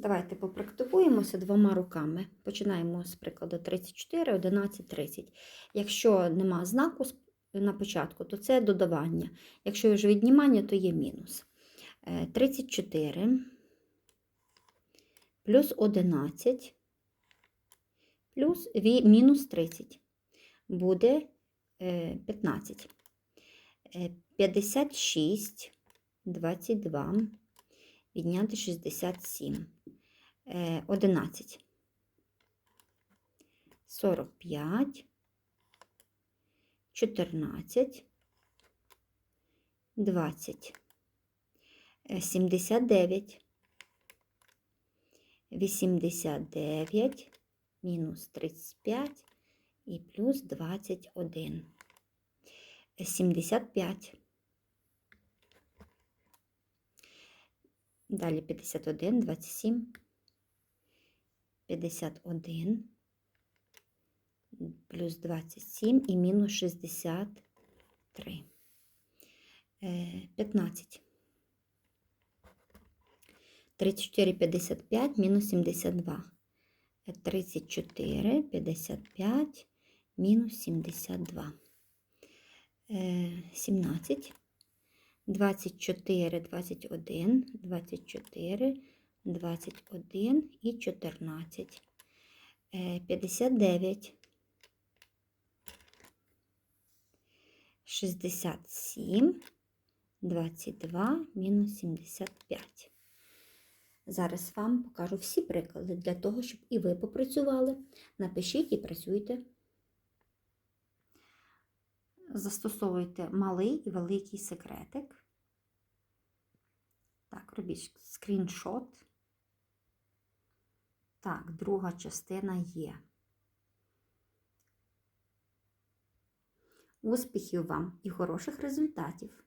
Давайте попрактикуємося двома руками. Починаємо з прикладу 34, 11, 30. Якщо нема знаку на початку, то це додавання. Якщо вже віднімання, то є мінус. Е, 34 плюс 11 плюс мінус 30 буде е, 15. Е, 56, 22, відняти 67. Е, 11. 45, 14, 20, е, 79, 89, мінус 35 і плюс 21. Е, 75. Далі 51, 27, 51, плюс 27 і мінус 63. Е, 15. 34, 55, мінус 72. Е, 34, 55, мінус 72. Е, 17. 24, 21, 24, 21 і 14. Е, 59, 67, 22, мінус 75. Зараз вам покажу всі приклади для того, щоб і ви попрацювали. Напишіть і працюйте. Застосовуйте малий і великий секретик. Так, робіть скріншот. Так, друга частина є. Успіхів вам і хороших результатів!